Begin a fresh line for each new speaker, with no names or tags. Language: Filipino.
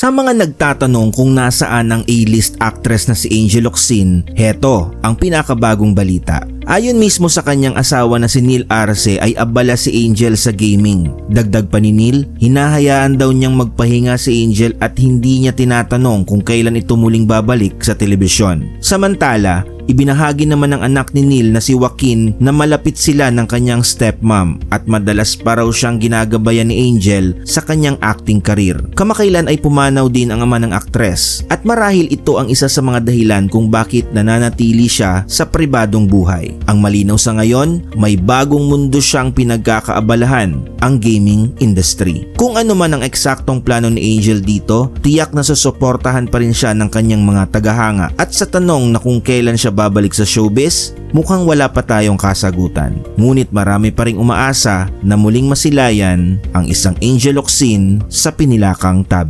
Sa mga nagtatanong kung nasaan ang A-list actress na si Angel Locsin, heto ang pinakabagong balita. Ayon mismo sa kanyang asawa na si Neil Arce ay abala si Angel sa gaming. Dagdag pa ni Neil, hinahayaan daw niyang magpahinga si Angel at hindi niya tinatanong kung kailan ito muling babalik sa telebisyon. Samantala, Ibinahagi naman ng anak ni Neil na si Joaquin na malapit sila ng kanyang stepmom at madalas pa raw siyang ginagabayan ni Angel sa kanyang acting career. Kamakailan ay pumanaw din ang ama ng aktres at marahil ito ang isa sa mga dahilan kung bakit nananatili siya sa pribadong buhay. Ang malinaw sa ngayon, may bagong mundo siyang pinagkakaabalahan, ang gaming industry. Kung ano man ang eksaktong plano ni Angel dito, tiyak na susuportahan pa rin siya ng kanyang mga tagahanga at sa tanong na kung kailan siya babalik sa showbiz, mukhang wala pa tayong kasagutan. Ngunit marami pa ring umaasa na muling masilayan ang isang Angel Locsin sa pinilakang tab.